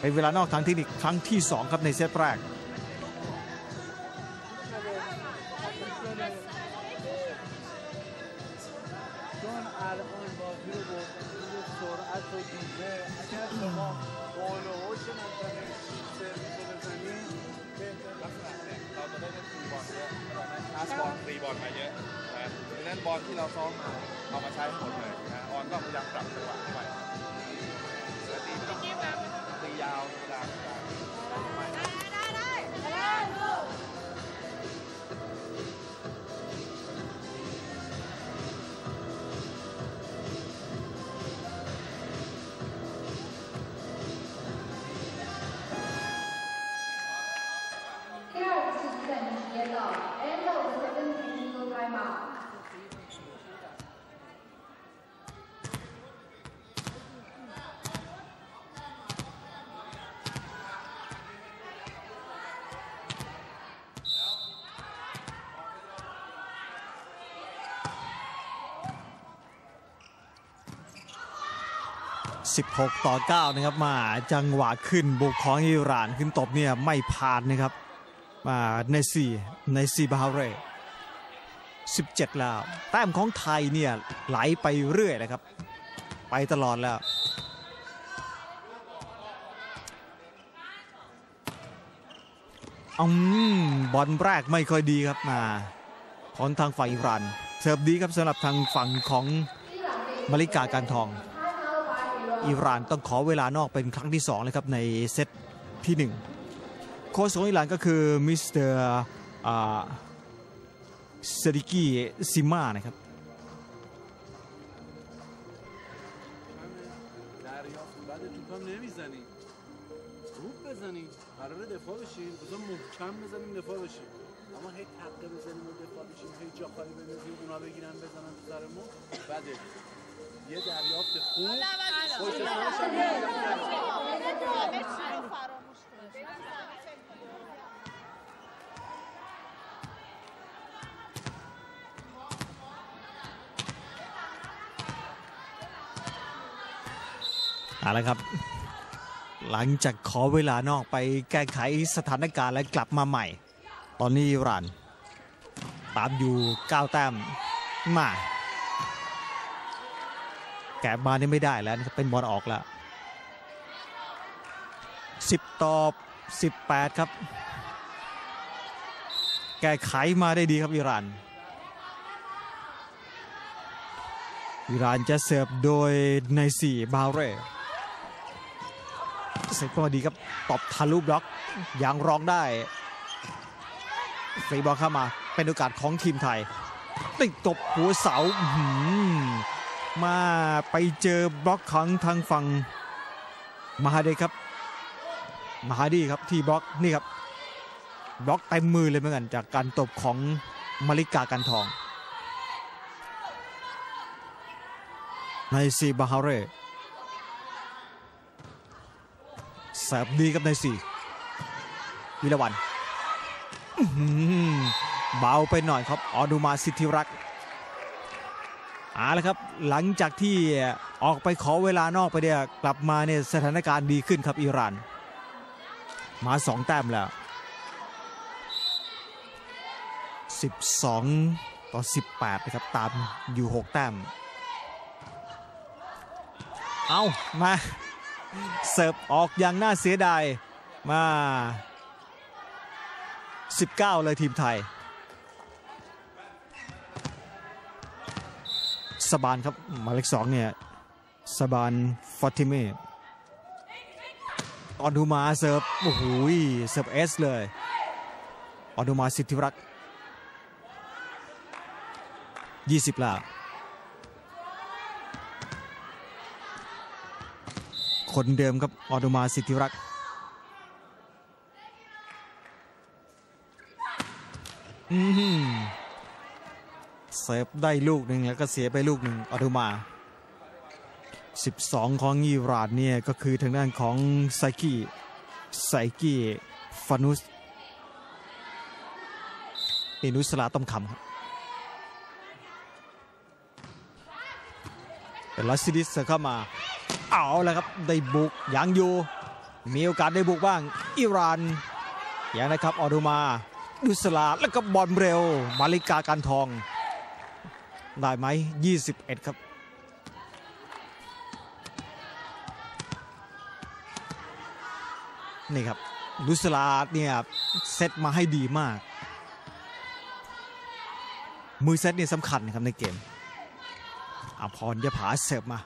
เป็นเวลานอกทางเทคนิคครั้งที่ 2 ครับในเซตแรกที่เราซ้อมมาเอามาใช้หมดเลยนะออนก็พยายามปรับจัวไปแล้วตีไม่ ยาวธรรมดาธรรมดา 第二次赛时间到，end of the second technical timeout。 16 ต่อ 9 นะครับมาจังหวะขึ้นบุกของอิหร่านขึ้นตบเนี่ยไม่ผ่านนะครับมาใน4ใน4บาเร่17 แล้ว แต้มของไทยเนี่ยไหลไปเรื่อยนะครับ ไปตลอดแล้วอืมบอลแรกไม่ค่อยดีครับมาของทางฝั่งอิหร่านเสิร์ฟดีครับสำหรับทางฝั่งของมาริกาการทอง อิหร่านต้องขอเวลานอกเป็นครั้งที่2เลยครับในเซตที่ 1 โค้ชของอิหร่านก็คือมิสเตอร์เซดิกีซิมานะครับ دریافت بعد توپم نمیزنیم خوب بزنیم قرار دفاع بشیم بذار محکم بزنیم دفاع بشیم اما هی تقه بزنیم و دفاع بشیم هی جا خالی بندازیم اونا بگیرن بزنن تو سرمون بده یه دریافت خوب پشت سرش همเอาละครับ หลังจากขอเวลานอกไปแก้ไขสถานการณ์และกลับมาใหม่ ตอนนี้อิหร่าน ตามอยู่ 9 แต้มมา แกะมานี่ไม่ได้แล้วนะครับเป็นบอลออกแล้ว10ต่อ18 ครับ แก้ไขมาได้ดีครับอิหร่านอิหร่านจะเสิร์ฟโดยใน4บาเร่เสิร์ฟก็ดีครับตอบทะลุบล็อกยังรองได้ฟรีบอลเข้ามาเป็นโอกาสของทีมไทยติดตบหัวเสาอื มาไปเจอบล็อกของทางฝั่งมหาเดชครับมหาดีครับที่บล็อกนี่ครับบล็อกเต็มมือเลยเหมือนกันจากการตบของมาริกากันทอง ในซีบาฮาเร่เสิร์ฟดีครับในสี่วิลวันเบาไปหน่อยครับออดูมาสิทธิรักษ์ เอาละครับหลังจากที่ออกไปขอเวลานอกไปเนี่ยกลับมาเนี่ยสถานการณ์ดีขึ้นครับอิหร่าน มาสองแต้มแล้ว 12 ต่อ 18 นะครับ ตามอยู่ 6 แต้ม เอามาเสิร์ฟออกอย่างน่าเสียดายมา 19 เลยทีมไทย สบานครับหมายเลขสองเนี่ยสบานฟาติเมออนดูมาเสิร์ฟโอ้โหเสิร์ฟเอสเลยออนดูมาสิทธิรักษ์20แล้วคนเดิมครับออดูมาสิทธิรักษ์อือหือ เสิร์ฟได้ลูกหนึ่งแล้วก็เสียไปลูกหนึ่งออดูมา 12 ของอิหร่านเนี่ยก็คือทางด้านของไซกี้ไซกี้ฟานุสเอนุสลาต้มคำครับเลัสซิดิสเข้ามา เอาแล้วครับได้บุกยังอยู่ มีโอกาสได้บุกบ้าง อิหร่านย่างนะครับออดูมาดุสลาแล้วก็บอลเร็ว มาลิกาการทอง ได้ไหม21 ครับ นี่ครับดุสลาเนี่ยเซตมาให้ดีมาก มือเซตเนี่ยสำคัญนะครับในเกมอภรยผาเสิร์ฟมา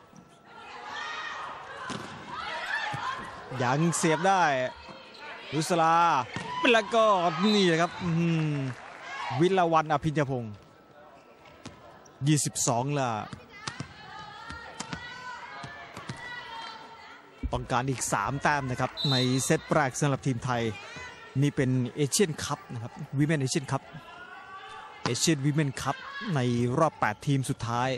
ยังเสียบได้รุสลาแล้วก็นี่ครับวิลวันอภิญญพงศ์ 22ละต้องการอีก 3 แต้มนะครับ ในเซตแรกสำหรับทีมไทย นี่เป็นเอเชียนคัพนะครับวิเมนเอเชียนคัพเอเชียนวิเมนคัพในรอบ 8 ทีมสุดท้าย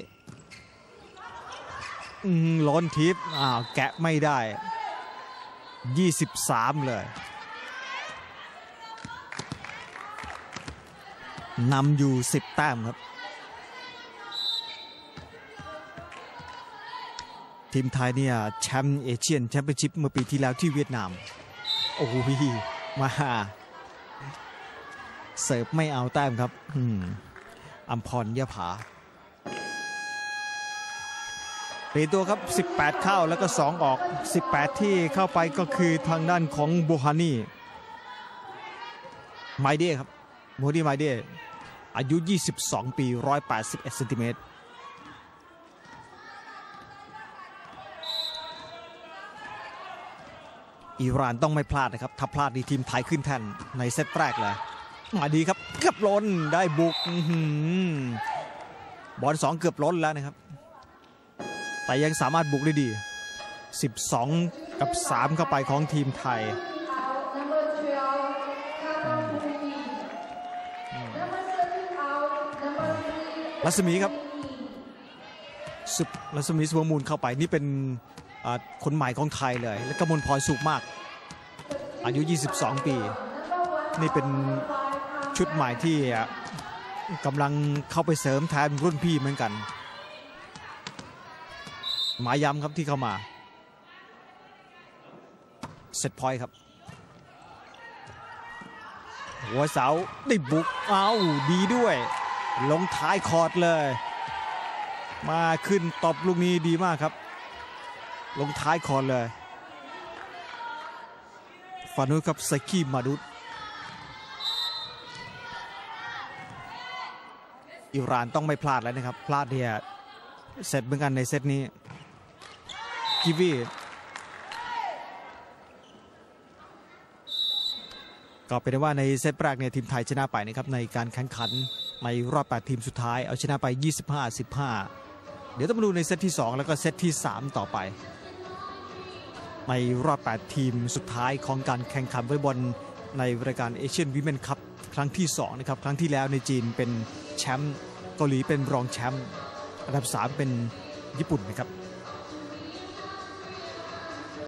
ล้นทิปอ้าวแกะไม่ได้ 23 เลยนำอยู่ 10 แต้มครับ ทีมไทยเนี่ยแชมป์เอเชียนแชมเปี้ยนชิพเมื่อปีที่แล้วที่เวียดนาม โอ้โหมาเสิร์ฟไม่เอาแต้มครับอืมอัมพรยะผาเปลี่ยนตัวครับ 18 เข้าแล้วก็ 2 ออก 18 ที่เข้าไปก็คือทางด้านของโบฮานีไมเด้ครับโบฮานีไมเด้อายุ 22 ปี 181เซนติเมตร อิหร่านต้องไม่พลาดนะครับ ถ้าพลาดดีทีมไทยขึ้นแทนในเซตแรกเลย มาดีครับ เกือบล้นได้บุกบอลสองเกือบล้นแล้วนะครับ แต่ยังสามารถบุกได้ดี 12 กับ 3 เข้าไปของทีมไทยรัศมีครับสุดรัศมีสุวมูลเข้าไปนี่เป็น คนใหม่ของไทยเลย และกมลพรสุขมาก อายุ 22 ปี นี่เป็นชุดใหม่ที่กำลังเข้าไปเสริมแทนรุ่นพี่เหมือนกัน หมายย้ำครับที่เข้ามา เซตพอยต์ครับ หัวเสาได้บุกเอาดีด้วย ลงท้ายคอร์ดเลย มาขึ้นตบลูกนี้ดีมากครับ ลงท้ายคอร์ดเลยฟานุสครับไซคีมาดุดอิหร่านต้องไม่พลาดแล้วนะครับ พลาดเนี่ยเสร็จเหมือนกันในเซตนี้กิวีก็เป็นได้ว่าในเซตแรกเนี่ยทีมไทยชนะไปนะครับในการแข่งขันในรอบ 8 ทีมสุดท้ายเอาชนะไป 25-15 เดี๋ยวต้องมาดูในเซตที่ 2 แล้วก็เซตที่ 3 ต่อไป ในรอบ 8 ทีมสุดท้ายของการแข่งขันวอลเลย์บอลในรายการเอเชียนวิเมนคัพครั้งที่ 2 นะครับ ครั้งที่แล้วในจีนเป็นแชมป์เกาหลีเป็นรองแชมป์อันดับ 3 เป็นญี่ปุ่นนะครับ